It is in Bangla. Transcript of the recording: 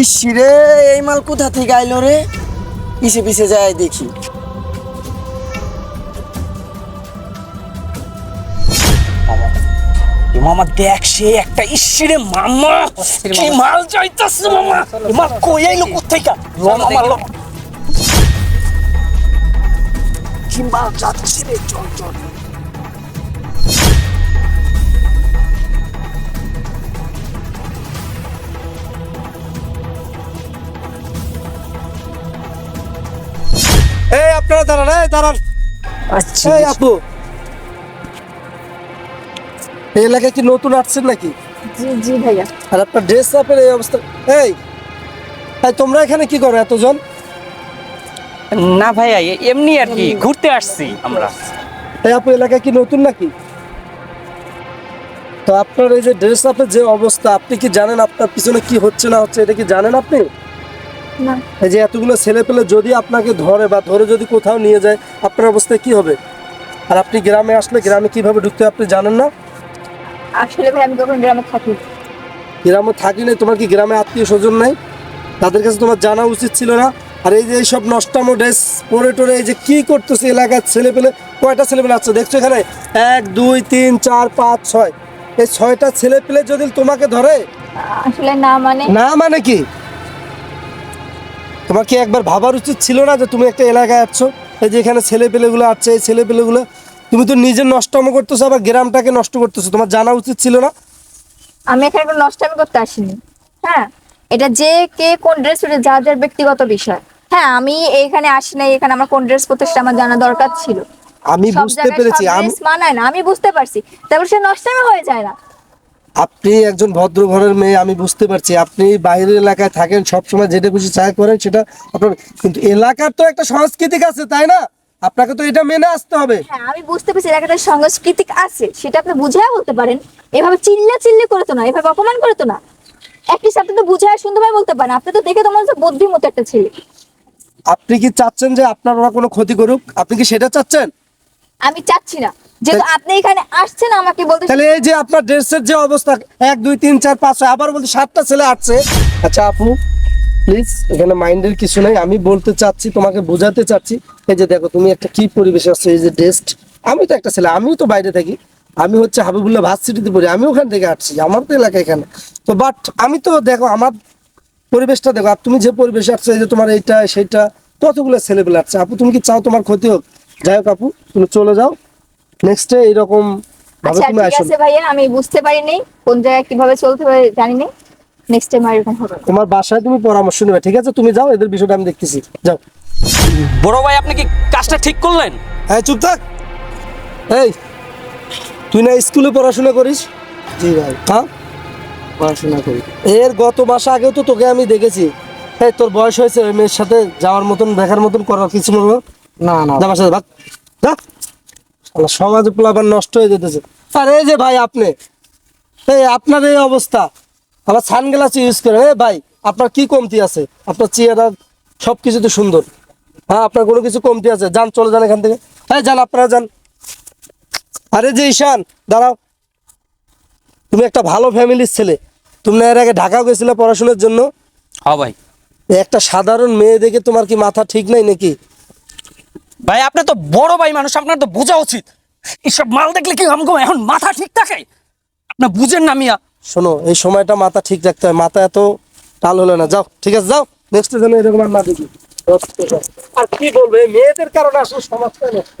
ইস রে এই মাল কোথা থেকে আইলো রে? পিছে পিছে যায় দেখি। মামা দেখ সে একটা ইসিরে মামা কি মাল চাইতাছে মামা মাল কই আইলো কোথাইকা মামা ল কি মাল যাচ্ছে রে চল চল। আপনারা দাঁড়ান এই দাঁড়ান। আচ্ছা আপু। এই এলাকায় কি নতুন আসছেন নাকি? জি জি ভাইয়া। আর আপনার ড্রেস আপের এই অবস্থা। এই এই তোমরা এখানে কি করো এতজন? না ভাইয়া এমনি আর কি ঘুরতে আসছি আমরা। এই আপু এলাকায় কি নতুন নাকি? তো আপনার এই যে ড্রেস আপের যে অবস্থা আপনি কি জানেন আপনার পিছনে কি হচ্ছে না হচ্ছে এটা কি জানেন আপনি? যে এতগুলো ছেলে পেলে যদি আপনাকে ধরে বা ধরে যদি কোথাও নিয়ে যায় আপনার অবস্থায় কি হবে? আর আপনি গ্রামে আসলে গ্রামে কীভাবে ঢুকতে আপনি জানেন না? আসলে ভাই আমি কখন গ্রামে থাকি। গ্রামে থাকি নাই তোমার কি গ্রামে আত্মীয় স্বজন নাই? তাদের কাছে তোমার জানা উচিত ছিল না? আর এই যে এইসব নষ্টামো ড্রেস পরে টরে এই যে কি করতেছে এলাকার ছেলে পেলে কয়টা ছেলে পেলে আছে? দেখছ এখানে? এক দুই তিন চার পাঁচ ছয়। এই ছয়টা ছেলে পেলে যদি তোমাকে ধরে? আসলে না মানে? না মানে কি? তোমার কি একবার ভাবার উচিত ছিল না যে তুমি একটা এলাকায় আসছো এই যে এখানে ছেলে পেলেগুলো আছে এই ছেলে পেলেগুলো তুমি তো নিজে নষ্টম করতেছো আবার গ্রামটাকে নষ্ট করতেছো তোমার জানা উচিত ছিল না? আমি এখানে কোনো নষ্টামি করতে আসিনি। হ্যাঁ এটা যে কে কোন ড্রেস পরে যা যার ব্যক্তিগত বিষয়। হ্যাঁ আমি এখানে আসি নাই এখানে আমার কোন ড্রেস পরতে সেটা আমার জানা দরকার ছিল। আমি বুঝতে পেরেছি আমি মানায় না আমি বুঝতে পারছি। তারপর সে নষ্টামি হয়ে যায় না। আপনি একজন ভদ্র ঘরের মেয়ে আমি বুঝতে পারছি। আপনি বাইরের এলাকায় থাকেন সবসময় যেটা খুশি চাই করেন সেটা আপনার কিন্তু এলাকার তো একটা সাংস্কৃতিক আছে তাই না? আপনাকে তো এটা মেনে আসতে হবে। হ্যাঁ আমি বুঝতে পারছি এলাকাটা সাংস্কৃতিক আছে সেটা আপনি বুঝায় বলতে পারেন। এভাবে চিল্লা চিল্লি করে তো না এভাবে অপমান করে তো না। একটি আপনি তো বুঝায় সুন্দরভাবে বলতে পারেন। আপনি তো দেখে তো মনে হচ্ছে বুদ্ধিমতো একটা ছেলে। আপনি কি চাচ্ছেন যে আপনার ওরা কোনো ক্ষতি করুক? আপনি কি সেটা চাচ্ছেন? আমি চাচ্ছি না। যেহেতু আপনি এখানে আসছেন আমাকে বলতে তাহলে এই যে আপনার ড্রেসের যে অবস্থা এক দুই তিন চার পাঁচ ছয় আবার বলতে সাতটা ছেলে আসছে আচ্ছা আপু প্লিজ এখানে মাইন্ডের কিছু নাই। আমি বলতে চাচ্ছি তোমাকে বোঝাতে চাচ্ছি এই যে দেখো তুমি একটা কি পরিবেশে আসছো এই যে ড্রেস্ট আমি তো একটা ছেলে আমিও তো বাইরে থাকি। আমি হচ্ছে হাবিবুল্লাহ ভার্সিটিতে পড়ি আমি ওখান থেকে আসছি আমার তো এলাকা এখানে। তো বাট আমি তো দেখো আমার পরিবেশটা দেখো আর তুমি যে পরিবেশে আসছো এই যে তোমার এইটা সেইটা কতগুলো ছেলেপেলে আসছে আপু তুমি কি চাও তোমার ক্ষতি হোক? যাই হোক আপু তুমি চলে যাও। নেক্সটে এইরকম ভাবে আচ্ছা তুমি ঠিক আসো। আছে ভাইয়া আমি বুঝতে পারিনি কোন জায়গায় কীভাবে চলতে হবে জানি না নেক্সট টাইম আর এরকম হবে তোমার বাসায় তুমি পরামর্শ নেবে ঠিক আছে? তুমি যাও এদের বিষয়টা আমি দেখতেছি। যাও। বড় ভাই আপনি কি কাজটা ঠিক করলেন? হ্যাঁ চুপ থাক। এই তুই না স্কুলে পড়াশোনা করিস? জি ভাই। হ্যাঁ? পড়াশোনা করি। এর গত মাস আগেও তো তোকে আমি দেখেছি। এই তোর বয়স হয়েছে ওই মেয়ের সাথে যাওয়ার মতন দেখার মতন করার কিছু মনে না না। যাবার সাথে ভাগ যা। শালা সমাজ নষ্ট হয়ে যেতেছে। আর এই যে ভাই আপনি এই আপনার এই অবস্থা। আবার সানগ্লাস ইউজ করেন এ ভাই আপনার কি কমতি আছে? আপনার চেহারা সব কিছু তো সুন্দর। হ্যাঁ আপনার কোনো কিছু কমতি আছে? যান চলে যান এখান থেকে। হ্যাঁ যান আপনারা যান। আরে যে ঈশান দাঁড়াও। তুমি একটা ভালো ফ্যামিলির ছেলে। তুমি না এর আগে ঢাকাও গেছিলে পড়াশোনার জন্য? হ্যাঁ ভাই। একটা সাধারণ মেয়ে দেখে তোমার কি মাথা ঠিক নাই নাকি? ভাই, আপনি তো বড় ভাই মানুষ, আপনার তো বোঝা উচিত। এসব মাল দেখলে কি আমাকে এখন মাথা ঠিক থাকে? আপনি বুঝেন না মিয়া। শোনো, এই সময়টা মাথা ঠিক রাখতে হয়। মাথা এত টাল হলো না। যাও, ঠিক আছে, যাও। নেক্সট যেন এরকম আর না দেখি। আর কি বলবে? মেয়েদের কারণে আসলে সমাজটা নষ্ট।